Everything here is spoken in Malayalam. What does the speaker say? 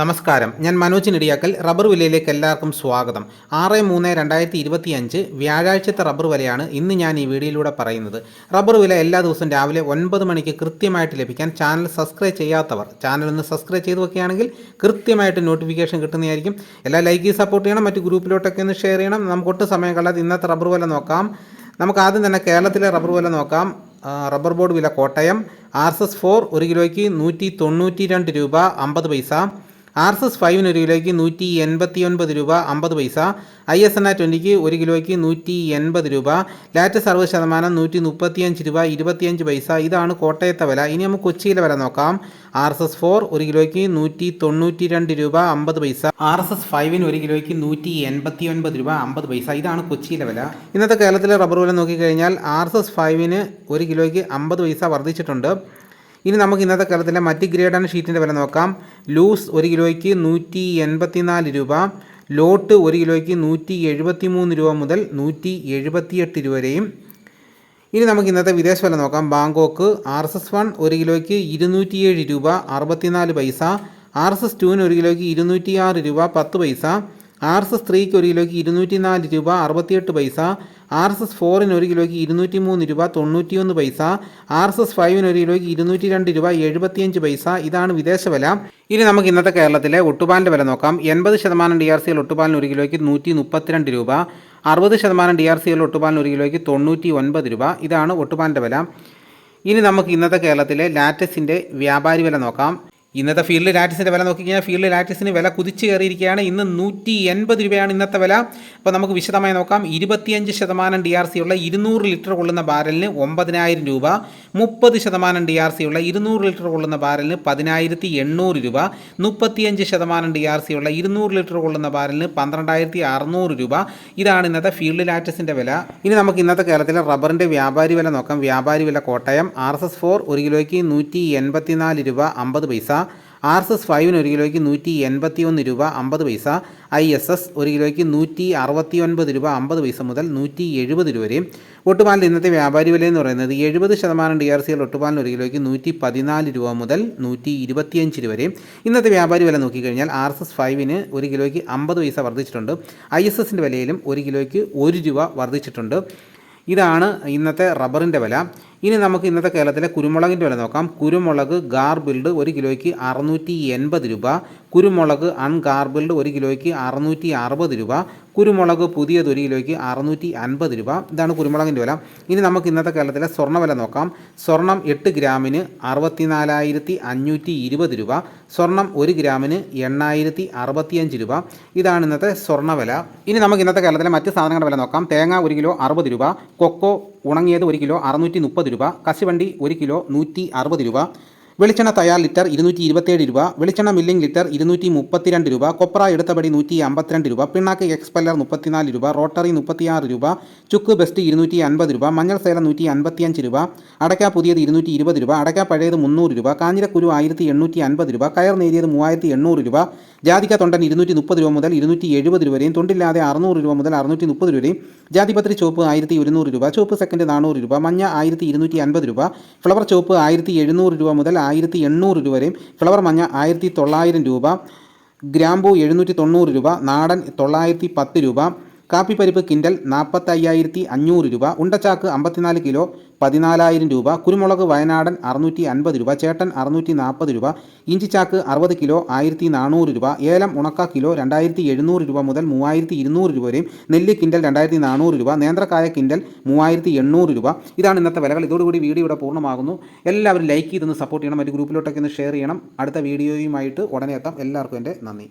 നമസ്കാരം. ഞാൻ മനോജ് നെടിയാക്കൽ. റബ്ബർ വിലയിലേക്ക് എല്ലാവർക്കും സ്വാഗതം. ആറ് മൂന്ന് രണ്ടായിരത്തി ഇരുപത്തി അഞ്ച് വ്യാഴാഴ്ചത്തെ റബ്ബർ വിലയാണ് ഇന്ന് ഞാൻ ഈ വീഡിയോയിലൂടെ പറയുന്നത്. റബ്ബർ വില എല്ലാ ദിവസവും രാവിലെ ഒൻപത് മണിക്ക് കൃത്യമായിട്ട് ലഭിക്കാൻ ചാനൽ സബ്സ്ക്രൈബ് ചെയ്യാത്തവർ ചാനൽ ഒന്ന് സബ്സ്ക്രൈബ് ചെയ്ത് വെക്കുകയാണെങ്കിൽ കൃത്യമായിട്ട് നോട്ടിഫിക്കേഷൻ കിട്ടുന്നതായിരിക്കും. എല്ലാ ലൈക്ക് സപ്പോർട്ട് ചെയ്യണം മറ്റ് ഗ്രൂപ്പിലോട്ടൊക്കെ ഒന്ന് ഷെയർ ചെയ്യണം. നമുക്ക് ഒട്ടും സമയം കളയാതെ ഇന്നത്തെ റബ്ബർ വില നോക്കാം. നമുക്ക് ആദ്യം തന്നെ കേരളത്തിലെ റബ്ബർ വില നോക്കാം. റബ്ബർ ബോർഡ് വില Kottayam. R S S four ഒരു കിലോയ്ക്ക് നൂറ്റി തൊണ്ണൂറ്റി രണ്ട് രൂപ അമ്പത് പൈസ. ആർ എസ് എസ് ഫൈവിന് ഒരു കിലോയ്ക്ക് നൂറ്റി എൺപത്തി ഒൻപത് രൂപ അമ്പത് പൈസ ഐ എസ് എൻ ആർ ട്വന്റിക്ക് ഒരു കിലോയ്ക്ക് നൂറ്റി എൺപത് രൂപ ലാറ്റസ് അറുപത് ശതമാനം നൂറ്റി മുപ്പത്തിയഞ്ച് രൂപ ഇരുപത്തിയഞ്ച് പൈസ. ഇതാണ് കോട്ടയത്തെ വില. ഇനി നമുക്ക് കൊച്ചിയിലെ വില നോക്കാം. ആർ എസ് എസ് ഫോർ ഒരു കിലോയ്ക്ക് നൂറ്റി തൊണ്ണൂറ്റി രണ്ട് രൂപ അമ്പത് പൈസ ആർ എസ് എസ് ഫൈവിന് ഒരു കിലോയ്ക്ക് നൂറ്റി എൺപത്തി ഒൻപത് രൂപ അമ്പത് പൈസ. ഇതാണ് കൊച്ചിയിലെ വില. ഇന്നത്തെ കേരളത്തിലെ റബ്ബർ വില നോക്കിക്കഴിഞ്ഞാൽ ആർ എസ് എസ് ഫൈവിന് ഒരു കിലോയ്ക്ക് അമ്പത് പൈസ വർദ്ധിച്ചിട്ടുണ്ട്. ഇനി നമുക്ക് ഇന്നത്തെ കാലത്തിലെ മറ്റ് ഗ്രേഡ് ആൻഡ് ഷീറ്റിന്റെ വില നോക്കാം. ലൂസ് ഒരു കിലോയ്ക്ക് നൂറ്റി എൺപത്തിനാല് രൂപ. ലോട്ട് ഒരു കിലോയ്ക്ക് നൂറ്റി എഴുപത്തി മൂന്ന് രൂപ മുതൽ നൂറ്റി എഴുപത്തിയെട്ട് രൂപ വരെയും. ഇനി നമുക്ക് ഇന്നത്തെ വിദേശ വില നോക്കാം. Bangkok R S S one ഒരു കിലോയ്ക്ക് ഇരുന്നൂറ്റിയേഴ് രൂപ അറുപത്തിനാല് പൈസ. ആർ എസ് എസ് ടുവിന് ഒരു കിലോയ്ക്ക് ഇരുന്നൂറ്റിയാറ് രൂപ പത്ത് പൈസ. ആർ എസ് എസ് ത്രീക്ക് ഒരു കിലോയ്ക്ക് ഇരുന്നൂറ്റി നാല് രൂപ അറുപത്തിയെട്ട് പൈസ. ആർ എസ് എസ് ഫോറിന് ഒരു കിലോയ്ക്ക് ഇരുന്നൂറ്റി മൂന്ന് രൂപ തൊണ്ണൂറ്റിയൊന്ന് പൈസ ആർ എസ് എസ് ഫൈവിന് ഒരു കിലോയ്ക്ക് ഇരുന്നൂറ്റി രണ്ട് രൂപ എഴുപത്തിയഞ്ച് പൈസ. ഇതാണ് വിദേശ വില. ഇനി നമുക്ക് ഇന്നത്തെ കേരളത്തിലെ ഒട്ടുപാലിന്റെ വില നോക്കാം. എൺപത് ശതമാനം ഡി ആർ സി എൽ ഒട്ടുപാലിന് ഒരു കിലോയ്ക്ക് നൂറ്റി മുപ്പത്തിരണ്ട് രൂപ അറുപത് ശതമാനം ഡി ആർ സി എൽ ഒട്ടുപാലിന് ഒരു കിലോയ്ക്ക് തൊണ്ണൂറ്റി ഒൻപത് രൂപ. ഇതാണ് ഒട്ടുപാലിന്റെ വില. ഇനി നമുക്ക് ഇന്നത്തെ കേരളത്തിലെ ലാറ്റസിന്റെ വ്യാപാരി വില നോക്കാം. ഇന്നത്തെ ഫീൽഡ് ലാറ്റിസിന്റെ വില നോക്കിക്കഴിഞ്ഞാൽ ഫീൽഡ് ലാറ്റിസിന് വില കുതിച്ചു കയറിയിരിക്കുകയാണ്. ഇന്ന് നൂറ്റി എൺപത് രൂപയാണ് ഇന്നത്തെ വില. അപ്പോൾ നമുക്ക് വിശദമായി നോക്കാം. ഇരുപത്തിയഞ്ച് ശതമാനം ഡി ആർ സി ഉള്ള ഇരുന്നൂറ് ലിറ്റർ കൊള്ളുന്ന ബാരലിന് ഒമ്പതിനായിരം രൂപ. മുപ്പത് ശതമാനം ഡി ആർ സി ഉള്ള ഇരുന്നൂറ് ലിറ്റർ കൊള്ളുന്ന ബാരലിന് പതിനായിരത്തി എണ്ണൂറ് രൂപ. മുപ്പത്തിയഞ്ച് ശതമാനം ഡി ആർ സി ഉള്ള ഇരുന്നൂറ് ലിറ്റർ കൊള്ളുന്ന ബാരലിന് പന്ത്രണ്ടായിരത്തി അറുന്നൂറ് രൂപ. ഇതാണ് ഇന്നത്തെ ഫീൽഡ് ലാറ്റസിന്റെ വില. ഇനി നമുക്ക് ഇന്നത്തെ കേരളത്തിലെ റബ്ബറിന്റെ വ്യാപാരി വില നോക്കാം. വ്യാപാരി വില Kottayam. R S S four ഒരു കിലോയ്ക്ക് നൂറ്റി എൺപത്തിനാല് രൂപ അമ്പത് പൈസ. ആർ എസ് എസ് ഫൈവിന് ഒരു കിലോയ്ക്ക് നൂറ്റി എൺപത്തി ഒന്ന് രൂപ അമ്പത് പൈസ ഐ എസ് എസ് ഒരു കിലോയ്ക്ക് നൂറ്റി അറുപത്തി ഒൻപത് രൂപ അമ്പത് പൈസ മുതൽ നൂറ്റി എഴുപത് രൂപ വരെയും. ഒട്ടുപാലിന്റെ ഇന്നത്തെ വ്യാപാരി വില എന്ന് പറയുന്നത് എഴുപത് ശതമാനം ഡി ആർ സി എൽ ഒട്ടുപാലിന് ഒരു കിലോയ്ക്ക് നൂറ്റി പതിനാല് രൂപ മുതൽ നൂറ്റി ഇരുപത്തിയഞ്ച് രൂപ വരെയും. ഇന്നത്തെ വ്യാപാരി വില നോക്കിക്കഴിഞ്ഞാൽ ആർ എസ് എസ് ഫൈവിന് ഒരു കിലോയ്ക്ക് അമ്പത് പൈസ വർദ്ധിച്ചിട്ടുണ്ട്. ഐ എസ് എസിന്റെ വിലയിലും ഒരു കിലോയ്ക്ക് ഒരു രൂപ വർദ്ധിച്ചിട്ടുണ്ട്. ഇതാണ് ഇന്നത്തെ റബ്ബറിന്റെ വില. ഇനി നമുക്ക് ഇന്നത്തെ കേരളത്തിലെ കുരുമുളകിന്റെ വില നോക്കാം. കുരുമുളക് ഗാർബിൾഡ് ഒരു കിലോയ്ക്ക് അറുന്നൂറ്റി എൺപത് രൂപ. കുരുമുളക് അൺഗാർബിൾഡ് ഒരു കിലോയ്ക്ക് അറുന്നൂറ്റി അറുപത് രൂപ. കുരുമുളക് പുതിയത് ഒരു കിലോയ്ക്ക് അറുന്നൂറ്റി അൻപത് രൂപ. ഇതാണ് കുരുമുളകിന്റെ വില. ഇനി നമുക്ക് ഇന്നത്തെ കേരളത്തിലെ സ്വർണ വില നോക്കാം. സ്വർണം എട്ട് ഗ്രാമിന് അറുപത്തിനാലായിരത്തി അഞ്ഞൂറ്റി ഇരുപത് രൂപ. സ്വർണം ഒരു ഗ്രാമിന് എണ്ണായിരത്തി അറുപത്തിയഞ്ച് രൂപ. ഇതാണ് ഇന്നത്തെ സ്വർണ വില. ഇനി നമുക്ക് ഇന്നത്തെ കേരളത്തിലെ മറ്റ് സാധനങ്ങളുടെ വില നോക്കാം. തേങ്ങ ഒരു കിലോ അറുപത് രൂപ. കൊക്കോ ഉണങ്ങിയത് ഒരു കിലോ അറുന്നൂറ്റി മുപ്പത് രൂപ കശുവണ്ടി ഒരു കിലോ നൂറ്റി അറുപത് രൂപ വെളിച്ചെണ്ണ തയ്യാർ ലിറ്റർ ഇരുന്നൂറ്റി ഇരുപത്തേഴ് രൂപ വെളിച്ചെണ്ണ മില്ലിംഗ് ലിറ്റർ ഇരുന്നൂറ്റി മുപ്പത്തിരണ്ട് രൂപ കൊപ്ര എടുത്തപടി നൂറ്റി അമ്പത്തിരണ്ട് രൂപ പിണ്ണാക്ക് എക്സ്പെല്ലർ മുപ്പത്തിനാല് രൂപ റോട്ടറി മുപ്പത്തിയാറ് രൂപ ചുക്ക് ബെസ്റ്റ് ഇരുന്നൂറ്റി അൻപത് രൂപ മഞ്ഞൾ സേല നൂറ്റി അൻപത്തിയഞ്ച് രൂപ അടയ്ക്ക പുതിയത് ഇരുന്നൂറ്റി ഇരുപത് രൂപ അടയ്ക്ക പഴയത് മുന്നൂറ് രൂപ കാഞ്ഞിരക്കുരു ആയിരത്തി എണ്ണൂറ്റി അൻപത് രൂപ കയർ നേരിയത് മൂവായിരത്തി എണ്ണൂറ് രൂപ ജാതിക്ക തൊണ്ടൻ ഇരുന്നൂറ്റി മുപ്പത് രൂപ മുതൽ ഇരുന്നൂറ്റി എഴുപത് രൂപ വരെയും തൊണ്ടില്ലാതെ അറുന്നൂറ് രൂപ മുതൽ അറുന്നൂറ്റി മുപ്പത് രൂപയും ജാതിപത്രി ചോപ്പ് ആയിരത്തി ഒരുന്നൂറ് രൂപ ചോപ്പ് സെക്കൻഡ് നാനൂറ് രൂപ മഞ്ഞ ആയിരത്തി ഇരുന്നൂറ്റി അൻപത് രൂപ ഫ്ലവർ ചോപ്പ് ആയിരത്തി എഴുന്നൂറ് രൂപ മുതൽ ആയിരത്തി എണ്ണൂറ് രൂപ വരെയും ഫ്ലവർ മഞ്ഞ ആയിരത്തി തൊള്ളായിരം രൂപ ഗ്രാമ്പു എഴുന്നൂറ്റി തൊണ്ണൂറ് രൂപ നാടൻ തൊള്ളായിരത്തി പത്ത് രൂപ കാപ്പിപ്പരിപ്പ് കിൻഡൽ നാൽപ്പത്തയ്യായിരത്തി അഞ്ഞൂറ് രൂപ ഉണ്ടച്ചാക്ക് അമ്പത്തിനാല് കിലോ പതിനാലായിരം രൂപ കുരുമുളക് വയനാടൻ അറുന്നൂറ്റി അൻപത് രൂപ ചേട്ടൻ അറുന്നൂറ്റി നാൽപ്പത് രൂപ ഇഞ്ചിച്ചാക്ക് അറുപത് കിലോ ആയിരത്തി നാനൂറ് രൂപ ഏലം ഉണക്ക കിലോ രണ്ടായിരത്തി എഴുന്നൂറ് രൂപ മുതൽ മൂവായിരത്തി ഇരുന്നൂറ് രൂപ വരെയും നെല്ല് കിൻഡൽ രണ്ടായിരത്തി നാനൂറ് രൂപ നേന്ത്രക്കായ കിൻഡൽ മൂവായിരത്തി എണ്ണൂറ് രൂപ. ഇതാണ് ഇന്നത്തെ വിലകൾ. ഇതോടുകൂടി വീഡിയോ ഇവിടെ പൂർണമാകുന്നു. എല്ലാവരും ലൈക്ക് ചെയ്തൊന്ന് സപ്പോർട്ട് ചെയ്യണം. മറ്റു ഗ്രൂപ്പിലോട്ടൊക്കെ ഒന്ന് ഷെയർ ചെയ്യണം. അടുത്ത വീഡിയോയുമായിട്ട് ഉടനെ എത്താം. എല്ലാവർക്കും എന്റെ നന്ദി.